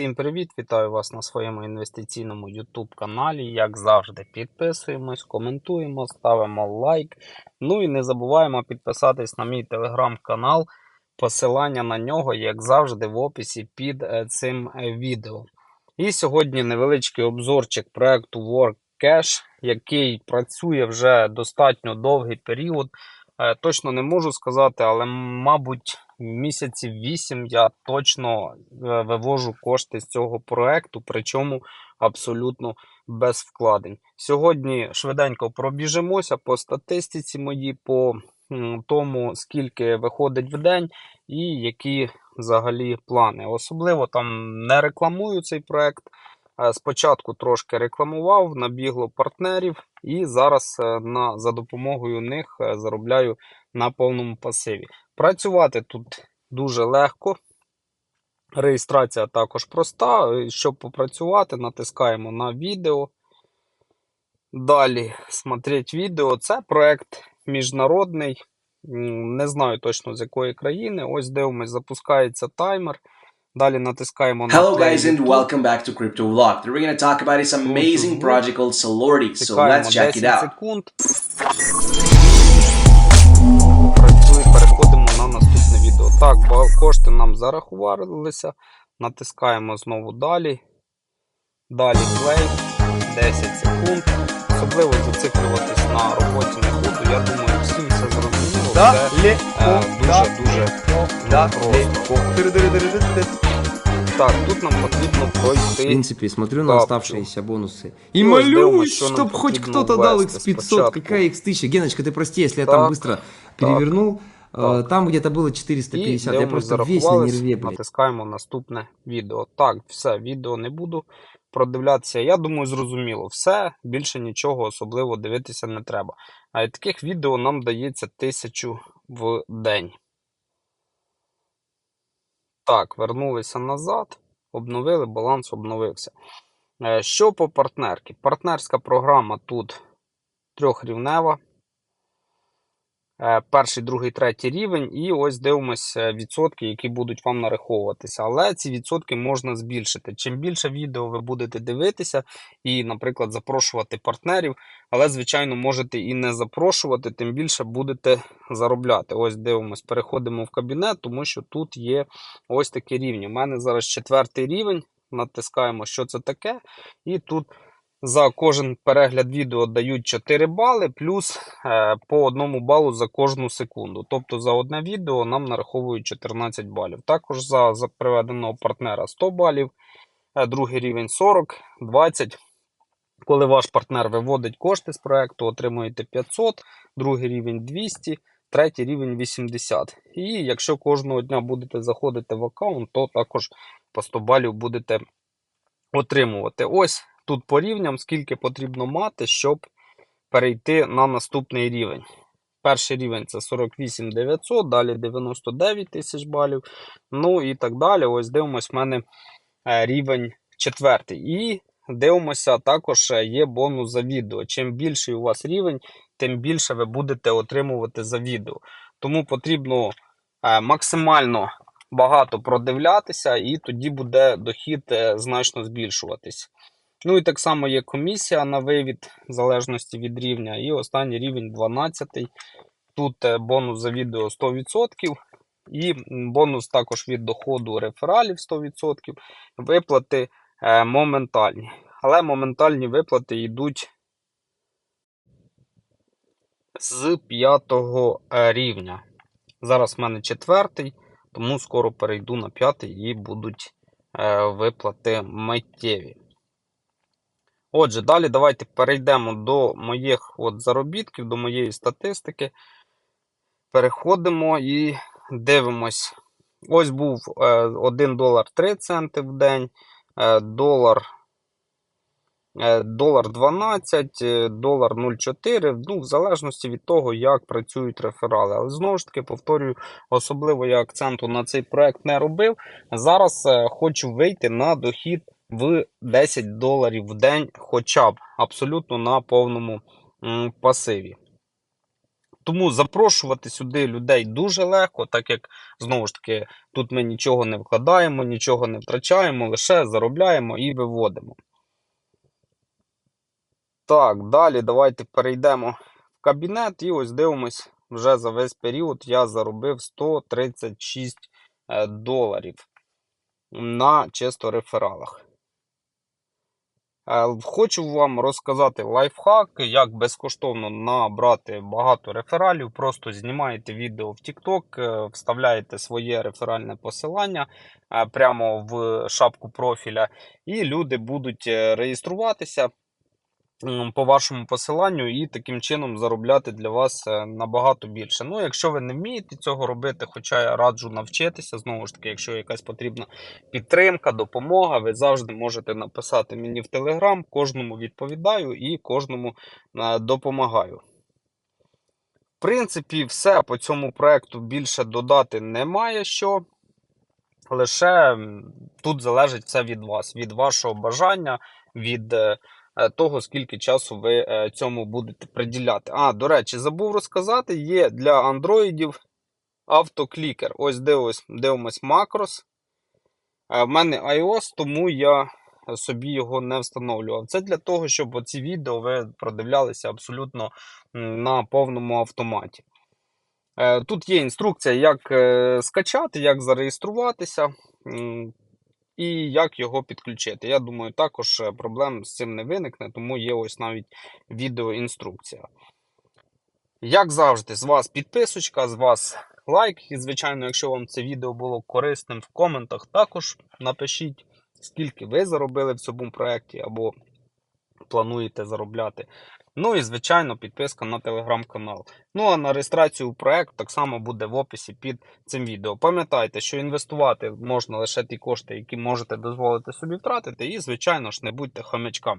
Всім привіт! Вітаю вас на своєму інвестиційному YouTube каналі. Як завжди, підписуємось, коментуємо, ставимо лайк. Ну і не забуваємо підписатись на мій телеграм-канал. Посилання на нього, як завжди, в описі під е, цим е, відео. І сьогодні невеличкий обзорчик проекту WorkCash, який працює вже достатньо довгий період. Е, Точно не можу сказати, але, мабуть, місяців 8 я точно е, вивожу кошти з цього проекту, причому абсолютно без вкладень. Сьогодні швиденько пробіжимося по статистиці моїй, по тому, скільки виходить в день і які взагалі плани. Особливо там не рекламую цей проект. Е, Спочатку трошки рекламував, набігло партнерів, і зараз е, на, за допомогою них е, заробляю на повному пасиві. Працювати тут дуже легко. Реєстрація також проста. Щоб попрацювати, натискаємо на відео. Далі смотреть відео. Це проект міжнародний. Не знаю точно з якої країни. Ось дивимось, запускається таймер. Далі натискаємо на Hello guys and welcome back to Crypto Vlog. Today we're going to talk about this amazing project called Solority. So let's check it out. секунд. Працює, переходимо на наступне відео. Так, бо кошти нам зарахувалися. Натискаємо знову далі. Далі play. 10 секунд. Особливо зациклюватись на роботі не буду. Я думаю, всім все зрозуміло. Це е, дуже-дуже просто. Так, тут нам потрібно В пройти. принципе, смотрю на Капсул. оставшиеся бонусы. И Ну, ждем, молюсь, что нам чтоб хоть потрібно кто-то дал ввести X500. спочатку. Какая X1000? Геночка, ты прости, если я Так, там быстро перевернул. Э, так. Там где-то было І 450. Я дивимось, просто весь на зарахувались, нерве, блядь. натискаємо наступне відео. Так, все, відео не буду продивлятися. Я думаю, зрозуміло. Все, більше нічого особливо дивитися не треба. А таких відео нам дається тисячу в день. Так, вернулися назад, обновили, баланс обновився. Е, Що по партнерки? Партнерська програма тут трьохрівнева. Е, Перший, другий, третій рівень, і ось дивимося відсотки, які будуть вам нараховуватися. Але ці відсотки можна збільшити. Чим більше відео ви будете дивитися і, наприклад, запрошувати партнерів, але, звичайно, можете і не запрошувати, тим більше будете заробляти. Ось дивимось, переходимо в кабінет, тому що тут є ось такі рівні. У мене зараз четвертий рівень. Натискаємо, що це таке, і тут за кожен перегляд відео дають 4 бали, плюс е, по одному балу за кожну секунду. Тобто за одне відео нам нараховують 14 балів. Також за, за приведеного партнера 100 балів, е, другий рівень 40, 20. Коли ваш партнер виводить кошти з проекту, отримуєте 500, другий рівень 200, третій рівень 80. І якщо кожного дня будете заходити в аккаунт, то також по 100 балів будете отримувати. Ось тут по скільки потрібно мати, щоб перейти на наступний рівень. Перший рівень це 48 900, далі 99 тисяч балів. Ну і так далі. Ось дивимось, в мене е, рівень четвертий. І дивимося, також е, є бонус за відео. Чим більший у вас рівень, тим більше ви будете отримувати за відео. Тому потрібно е, максимально багато продивлятися, і тоді буде дохід значно збільшуватись. Ну і так само є комісія на вивід, в залежності від рівня. І останній рівень 12. Тут е, бонус за відео 100%. І бонус також від доходу рефералів 100%. Виплати е, моментальні. Але моментальні виплати йдуть з п'ятого е, рівня. Зараз в мене четвертий, тому скоро перейду на п'ятий і будуть виплати миттєві. Отже, далі давайте перейдемо до моїх от заробітків, до моєї статистики. Переходимо і дивимось. Ось був е, 1 долар 3 центи в день, е, долар, е, долар 12, е, долар 0,4, ну, в залежності від того, як працюють реферали. Але знову ж таки, повторюю, особливо я акценту на цей проект не робив. Зараз е, хочу вийти на дохід в 10 доларів в день, хоча б абсолютно на повному пасиві. Тому запрошувати сюди людей дуже легко, так як знову ж таки тут ми нічого не вкладаємо, нічого не втрачаємо, лише заробляємо і виводимо. Так, далі давайте перейдемо в кабінет і ось дивимось, вже за весь період я заробив 136 е, доларів на чисто рефералах. Е, Хочу вам розказати лайфхак, як безкоштовно набрати багато рефералів. Просто знімаєте відео в TikTok, е, вставляєте своє реферальне посилання е, прямо в шапку профіля, і люди будуть реєструватися по вашому посиланню і таким чином заробляти для вас е, набагато більше. Ну, якщо ви не вмієте цього робити, хоча я раджу навчитися, знову ж таки, якщо якась потрібна підтримка, допомога, ви завжди можете написати мені в Телеграм, кожному відповідаю і кожному е, допомагаю. В принципі, все по цьому проекту більше додати немає що. Лише тут залежить все від вас, від вашого бажання, від е, того, скільки часу ви е, цьому будете приділяти. А, до речі, забув розказати, є для андроїдів автоклікер. Ось дивимось, дивимось макрос. Е, В мене iOS, тому я собі його не встановлював. Це для того, щоб оці відео ви продивлялися абсолютно на повному автоматі. Е, Тут є інструкція, як е, скачати, як зареєструватися і як його підключити. Я думаю, також е, проблем з цим не виникне, тому є ось навіть відеоінструкція. Як завжди, з вас підписочка, з вас лайк. І, звичайно, якщо вам це відео було корисним в коментах, також напишіть, скільки ви заробили в цьому проєкті або плануєте заробляти. Ну і, звичайно, підписка на телеграм-канал. Ну а на реєстрацію у проект так само буде в описі під цим відео. Пам'ятайте, що інвестувати можна лише ті кошти, які можете дозволити собі втратити, і, звичайно ж, не будьте хомячками.